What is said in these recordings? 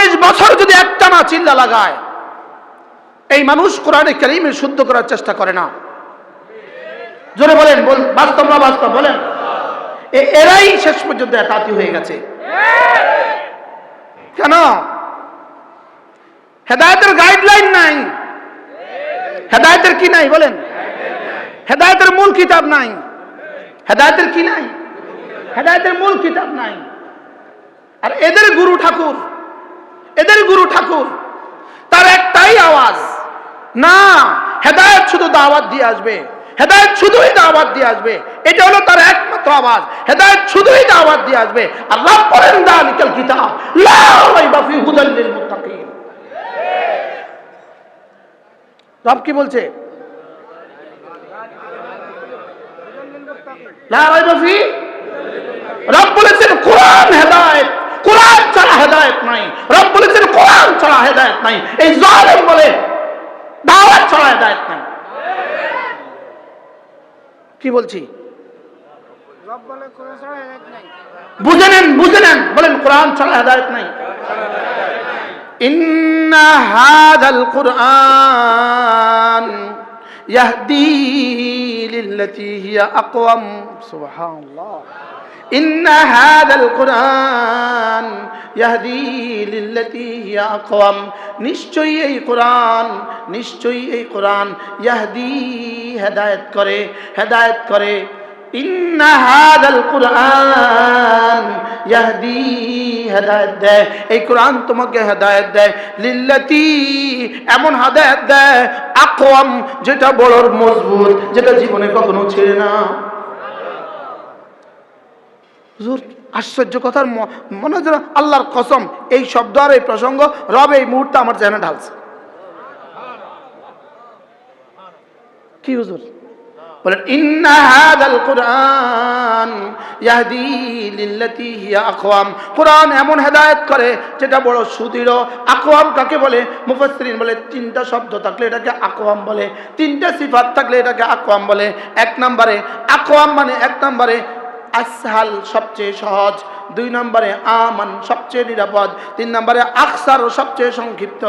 চল্লিশ বছর যদি একটা না চিল্লা লাগায়, এই মানুষ কোরআনে কারিমের শুদ্ধ করার চেষ্টা করে না। জোরে বলেন বাস্তব না বাস্তব, বলেন। এরাই শেষ পর্যন্ত একাতি হয়ে গেছে। কেন? হেদায়তের গাইডলাইন নাই। হেদায়তের কি নাই, বলেন। হেদায়তের মূল কিতাব নাই। হেদায়তের কি নাই? হেদায়তের মূল কিতাব নাই। আর এদের গুরু ঠাকুর এদের গুরু ঠাকুর। তার একটাই আওয়াজ, না, হেদায়ত শুধু দাওয়াত দিয়ে আসবে, হেদায়ত শুধুই দাওয়াত দিয়ে আসবে। এটা হলো তার একমাত্র আওয়াজ, হেদায়ত শুধুই দাওয়াত দিয়ে আসবে। আর বলেন, দালিকাল কিতাব, লা রাইবা ফি হুদাল লিল মুত্তাকিন। রব কি বলছে? লা রাইবা ফি, রব বলেছেন, কোরআন হেদায়েত কোরআন ছাড়া হেদায়েত নাই রব বলেছেন কোরআন ছাড়া হেদায়েত নাই এই জালেম বলে দাওয়াত ছাড়া হেদায়েত নাই কি বলছি রব বলে কোনো ছাড়া হেদায়েত নাই বুঝে নেন বুঝে নেন বলেন কোরআন ছাড়া হেদায়েত নাই إن هذا القرآن يهدي للتي هي أقوم سبحان الله إن هذا القرآن يهدي للتي هي أقوم নিশ্চয়ই এই কোরআন নিশ্চয়ই এই কোরআন ইয়াহদি হেদায়েত করে হেদায়েত করে ইন্ন হাদাল কোরআন ইয়াহদি হেদায়েত দেয় এই কোরআন তোমাকে হেদায়েত দেয় লিল্লাতি এমন হেদায়েত দেয় আকওয়াম যেটা বড় মজবুত যেটা জীবনে কখনো ছেড়ে না হুজুর, আশ্চর্য কথার মনে হচ্ছে আল্লাহর কসম, এই শব্দ আর এই প্রসঙ্গ রব এই মুহূর্তে আমার জেনে ঢালছে। কি হুজুর? বলেন, ইন্না হাদাল কোরআন ইয়াহদি লিল্লাতি হিয়া এমন হেদায়েত করে যেটা বড় সুদৃঢ় আকওয়াম কাকে বলে? মুফাসসিরিন বলে, তিনটা শব্দ থাকলে এটাকে আকওয়াম বলে, তিনটা সিফাত থাকলে এটাকে আকওয়াম বলে। এক নম্বরে, আকওয়াম মানে এক নম্বরে আসহাল সবচেয়ে সহজ। দুই নম্বরে আমান সবচেয়ে নিরাপদ। তিন নম্বরে আকসার সবচেয়ে সংক্ষিপ্ত।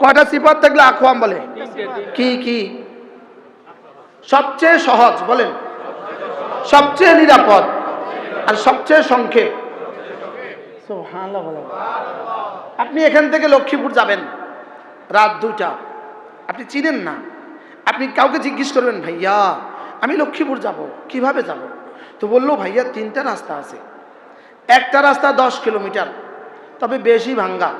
কয়টা সিফাত থাকলে আকওয়াম বলে? কি কি? সবচেয়ে সহজ বলেন। সবচেয়ে নিরাপদ আর সবচেয়ে সংক্ষেপ। আপনি এখান থেকে লক্ষ্মীপুর যাবেন রাত দুটা আপনি চিনেন না। আপনি কাউকে জিজ্ঞেস করবেন, ভাইয়া আমি লক্ষ্মীপুর যাব, কীভাবে যাব? তো বলল, ভাইয়া, তিনটা রাস্তা আছে। একটা রাস্তা দশ কিলোমিটার, তবে বেশি ভাঙ্গা।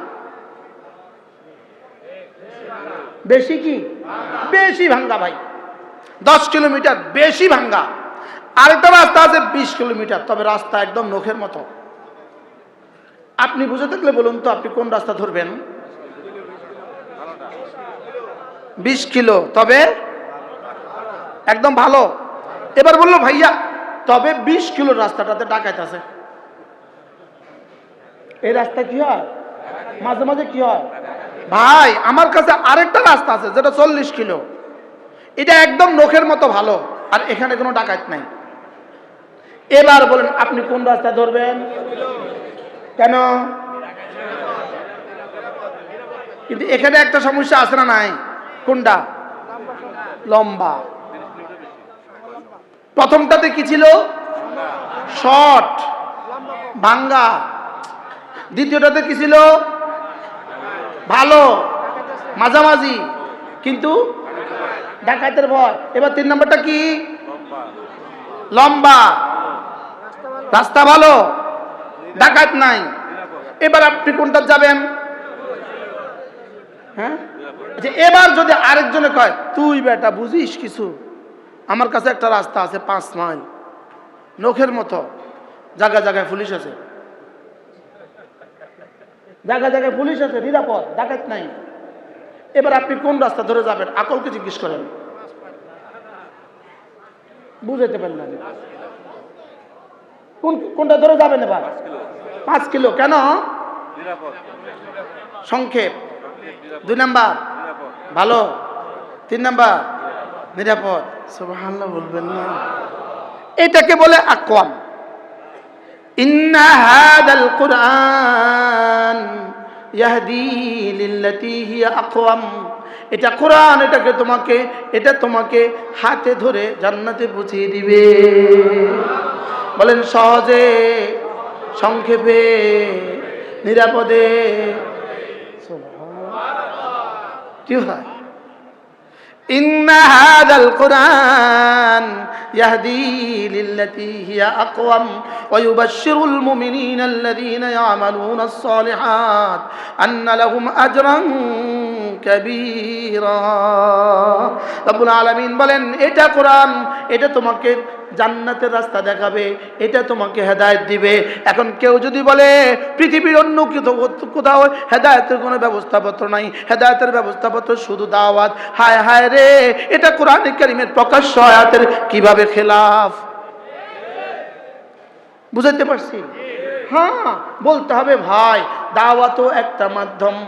বেশি কি? বেশি ভাঙ্গা ভাই। দশ কিলোমিটার, বেশি ভাঙ্গা। আরেকটা রাস্তা আছে বিশ কিলোমিটার, তবে রাস্তা একদম নখের মতো। আপনি বুঝে থাকলে বলুন তো, আপনি কোন রাস্তা ধরবেন? বিশ কিলো, তবে একদম ভালো। এবার বলল, ভাইয়া, তবে বিশ কিলো রাস্তাটাতে ডাকাইতে আছে। এই রাস্তা কি হয়? মাঝে মাঝে কি হয়? ভাই, আমার কাছে আরেকটা রাস্তা আছে, যেটা চল্লিশ কিলো। এটা একদম নখের মতো ভালো, আর এখানে কোনো ডাকাত নাই। এবার বলেন, আপনি কোন রাস্তা ধরবেন? কেন? কিন্তু এখানে একটা সমস্যা আছে না নাই? কোনটা? লম্বা। প্রথমটাতে কি ছিল? শর্ট ভাঙ্গা দ্বিতীয়টাতে কি ছিল? ভালো। মাঝামাঝি। কিন্তু ডাকাতের ভয়। এবার তিন নম্বরটা কি? লম্বা। রাস্তা ভালো। ডাকাত নাই। এবার আপনি কোনটা যাবেন? হ্যাঁ? আচ্ছা, এবার যদি আরেকজনে কয় তুই বেটা বুঝিস কিছু? আমার কাছে একটা রাস্তা আছে পাঁচ মাইল। নখের মতো। জায়গায় জায়গায় পুলিশ আছে। জায়গায় জায়গায় পুলিশ আছে নিরাপদ ডাকাত নাই। এবার আপনি কোন রাস্তা ধরে যাবেন? আকলকে জিজ্ঞেস করেন। বুঝাইতে পারলেন কোন কোনটা ধরে যাবেন এবার? পাঁচ কিলো। কেন? সংক্ষেপ। দুই নাম্বার। ভালো। তিন নাম্বার। নিরাপদ। বলবেন না। এটাকে বলে আকওয়াম। এটা কোরআন, এটাকে তোমাকে, এটা তোমাকে হাতে ধরে জান্নাতে পৌঁছিয়ে দিবে। বলেন সহজে, সংক্ষেপে, নিরাপদে। কি হয়? إن هذا القرآن يهدي للتي هي أقوم ويبشر المؤمنين الذين يعملون الصالحات أن لهم أجرا كبيرا رب العالمين বলেন এটা কোরআন এটা তোমাকে জান্নাতের রাস্তা দেখাবে, এটা তোমাকে হেদায়ত দিবে। এখন কেউ যদি বলে, পৃথিবীর অন্য কোথাও- কোথাও হেদায়েতের কোনো ব্যবস্থাপত্র নাই, হেদায়তের ব্যবস্থাপত্র শুধু দাওয়াত। হায় হায় রে, এটা কোরআন কারিমের প্রকাশ্য আয়াতের কীভাবে খেলাফ? বুঝাতে পারছি? হ্যাঁ বলতে হবে ভাই, দাওয়াতও একটা মাধ্যম।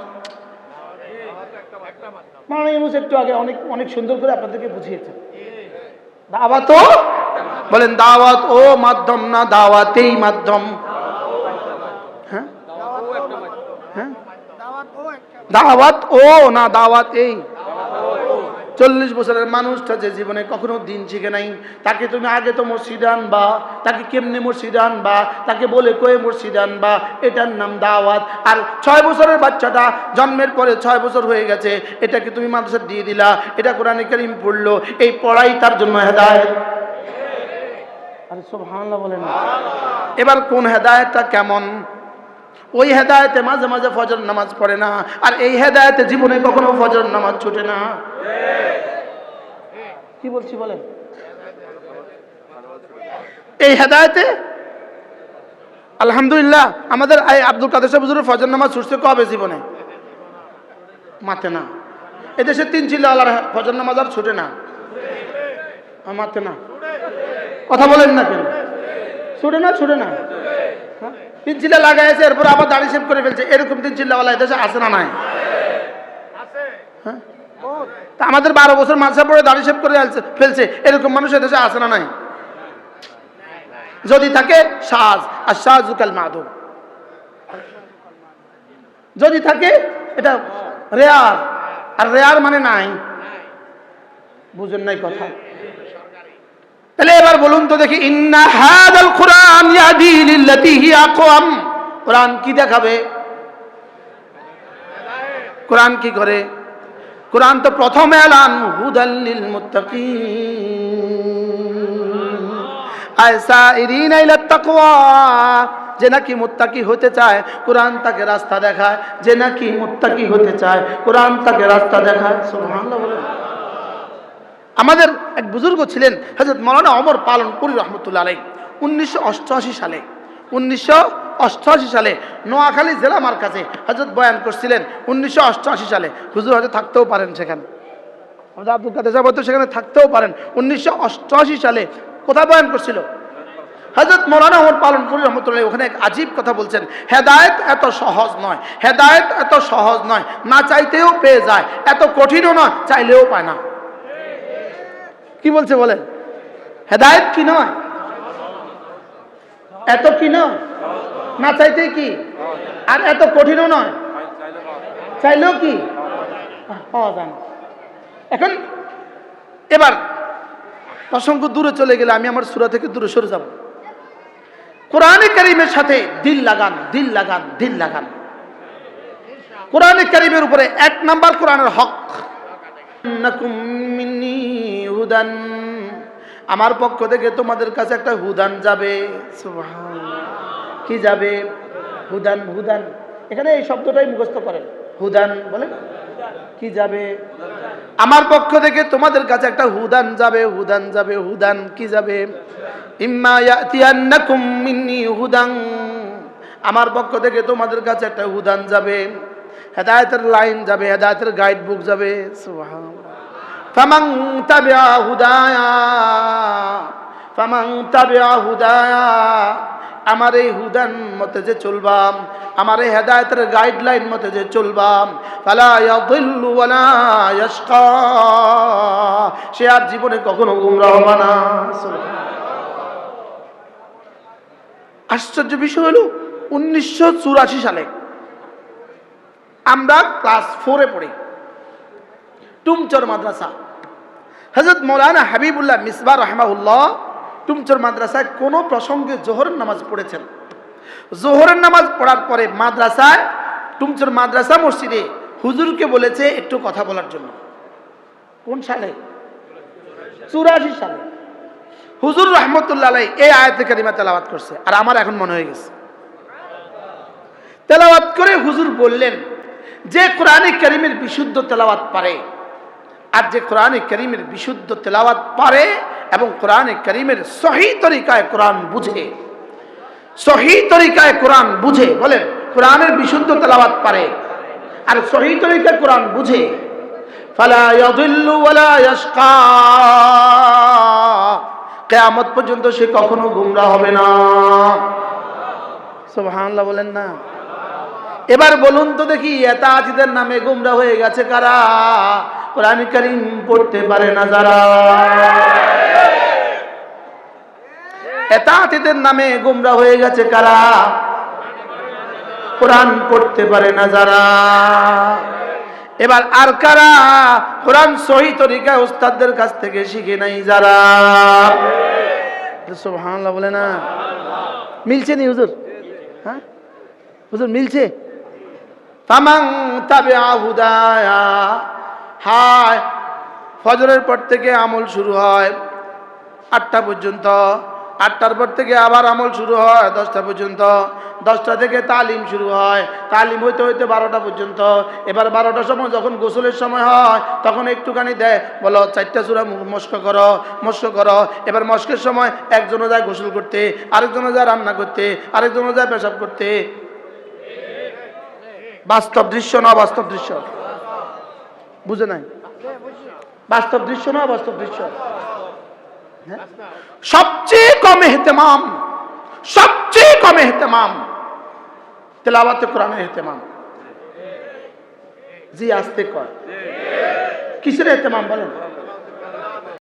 মানে একটু আগে অনেক অনেক সুন্দর করে আপনাদেরকে বুঝিয়েছেন। দাওয়াতও বলেন দাওয়াত ও মাধ্যম না দাওয়াতেই মাধ্যম হ্যাঁ হ্যাঁ দাওয়াত ও একটা দাওয়াত ও না দাওয়াত এই চল্লিশ বছরের মানুষটা যে জীবনে কখনো দিন শিখে নাই, তাকে তুমি আগে তো মসজিদে আনবা, তাকে কেমনি মসজিদে আনবা, তাকে বলে কয়ে মসজিদে আনবা, এটার নাম দাওয়াত। আর ছয় বছরের বাচ্চাটা জন্মের পরে ছয় বছর হয়ে গেছে, এটাকে তুমি মাদ্রাসা দিয়ে দিলা, এটা কোরআনে কারিম পড়ল, এই পড়াই তার জন্য হেদায়ত। আরে সুবহানাল্লাহ বলেন। এবার কোন হেদায়তটা কেমন? ওই হেদায়েতে মাঝে মাঝে ফজর নামাজ পড়ে না, আর এই হেদায়েতে জীবনে কখনো ফজর নামাজ ছুটে না। কি বলছি বলেন? এই হেদায়েতে? আলহামদুলিল্লাহ, আমাদের এই আব্দুল কাদের সাহেব হুজুরের ফজর নামাজ ছুটছে কবে জীবনে। মাতে না। এদেশে তিন চিল্লা আল্লাহর ফজর নামাজ আর ছুটে না। মাতে না। কথা বলেন না কেন? ছুটে না ছুটে না। হ্যাঁ? তিন চিল্লা লাগাইছে, এরপর আবার দাড়ি শেভ করে ফেলছে। এরকম তিন চিল্লাওয়ালা এদেশে আছে না নাই? হ্যাঁ? তা আমাদের বারো বছর মাঝে পড়ে দাড়ি শেভ করে ফেলছে, এরকম মানুষ এদেশে আছে না নাই? যদি থাকে, সাজ, আর সাজুকাল মাদুর যদি থাকে, এটা রেয়ার, আর রেয়ার মানে নাই। বুঝেন নাই কথা। তাহলে এবার বলুন তো দেখি, ইন্না হাদাল কোরআন ইয়াদি লিল্লাতি হিয়া আকওয়াম। কোরআন কি দেখাবে? কোরআন কি করে? কোরআন তো প্রথম এলান হুদাল্লিল যে নাকি মুত্তাকি হতে চায়, কোরআন তাকে রাস্তা দেখায়, যে নাকি মুত্তাকি হতে চায়, কোরআন তাকে রাস্তা দেখায়। আমাদের এক বুজুর্গ ছিলেন হজরত মৌলানা অমর পালন পুরী রহমতুল্লা আলাই উনিশশো অষ্টআশি সালে। উনিশশো অষ্টআশি সালে নোয়াখালী জেলা আমার কাছে হজরত বয়ান করছিলেন, উনিশশো অষ্টআশি সালে। হুজুর হয়তো থাকতেও পারেন সেখানে। আমাদের আব্দুল কাদের সাহেব হয়তো সেখানে থাকতেও পারেন। উনিশশো অষ্টআশি সালে কোথায় বয়ান করছিল। হজরত মৌলানা ওমর পালন করি রহমতুল্লাহ ওখানে এক আজীব কথা বলছেন, হেদায়েত এত সহজ নয়, হেদায়েত এত সহজ নয়, না চাইতেও পেয়ে যায়, এত কঠিনও নয়, চাইলেও পায় না। কি বলছে বলেন? হেদায়েত কি নয়? এত কি নয়? না চাইতে কি? আর এত কঠিনও নয়। চাইলেও কি? পাওয়া যায় না। এখন এবার প্রসঙ্গ দূরে চলে গেলে আমি আমার সুরা থেকে দূরে সরে যাব। কোরআনে কারিমের সাথে দিল লাগান দিল লাগান দিল লাগান। কোরআনে কারিমের উপরে এক নাম্বার কোরআনের হক। আমার পক্ষ থেকে তোমাদের কাছে একটা হুদান যাবে। কি যাবে? হুদান হুদান। এখানে এই শব্দটাই মুখস্থ করেন। হুদান বলেন কি যাবে? আমার পক্ষ থেকে তোমাদের কাছে একটা হুদান যাবে হুদান যাবে, হুদান। কি যাবে? হুদান। আমার পক্ষ থেকে তোমাদের কাছে একটা হুদান যাবে। হেদায়েতের লাইন যাবে, হেদায়েতের গাইড বুক যাবে। তাবিআ হুদায়া, ফামান তাবিআ হুদায়া আমার এই হুদান মতে যে চলবাম, আমার এই হেদায়তের গাইডলাইন মতে যে চলবাম সে আর জীবনে কখনো গুমরাহ হবে না। আশ্চর্য বিষয় হলো, উনিশশো চুরাশি সালে আমরা ক্লাস ফোরে পড়ি, টুমচর মাদ্রাসা। হজরত মৌলানা হাবিবুল্লাহ মিসবা রহমাউল্লাহ টুমচর মাদ্রাসায় কোনো প্রসঙ্গে জোহরের নামাজ পড়েছেন। জোহরের নামাজ পড়ার পরে মাদ্রাসায় টুমচর মাদ্রাসা মসজিদে হুজুরকে বলেছে একটু কথা বলার জন্য। কোন সালে? চুরাশি সালে। হুজুর রহমতুল্লাহ এই আয়াতে কারিমা তেলাওয়াত করছে। আর আমার এখন মনে হয়ে গেছে। তেলাওয়াত করে হুজুর বললেন, যে কোরআনে করিমের বিশুদ্ধ তেলাওয়াত পারে আর যে কোরআনে করিমের বিশুদ্ধ তেলাওয়াত পারে এবং কোরআনে করিমের সহি তরিকায় কোরআন বুঝে, সহি তরিকায় কোরআন বুঝে, বলেন, কোরআনের বিশুদ্ধ তেলাওয়াত পারে আর সহি তরিকায় কোরআন বুঝে ইয়াশকা। পর্যন্ত সে কখনো গুমরা হবে না। সুবহানাল্লাহ বলেন না। এবার বলুন তো দেখি এতাচিদের নামে গুমরা হয়ে গেছে কারা? কোরআন করিম পড়তে পারে না যারা। এতাচিদের নামে গুমরা হয়ে গেছে কারা? কোরআন পড়তে পারে না যারা। এবার আর কারা কোরআন সহি তরিকায় ওস্তাদদের কাছ থেকে শিখে নাই যারা? সুবহানাল্লাহ বলে না? মিলছে নি হুজুর? হ্যাঁ? হুজুর মিলছে? তামাং তাবে আহুদায়া হায়, ফজরের পর থেকে আমল শুরু হয়। আটটা পর্যন্ত, আটটার পর থেকে আবার আমল শুরু হয়, দশটা পর্যন্ত। দশটা থেকে তালিম শুরু হয়। তালিম হইতে হইতে বারোটা পর্যন্ত। এবার বারোটার সময় যখন গোসলের সময় হয়, তখন একটুখানি দেয় বলো, চারটা চূড়া মস্ক করো মস্ক করো। এবার মস্কের সময় একজনও যায় গোসল করতে আরেকজনও যায় রান্না করতে আরেকজনও যায় পেশাব করতে। বাস্তব দৃশ্য না বাস্তব দৃশ্য? বুঝে নাই? বাস্তব দৃশ্য না বাস্তব দৃশ্য? হ্যাঁ? সবচেয়ে কম এহতেমাম, সবচেয়ে কম এহতেমাম তেলাওয়াতে কোরআনের এহতেমাম। জি, আসতে কয় কিসের এহতেমাম বলেন?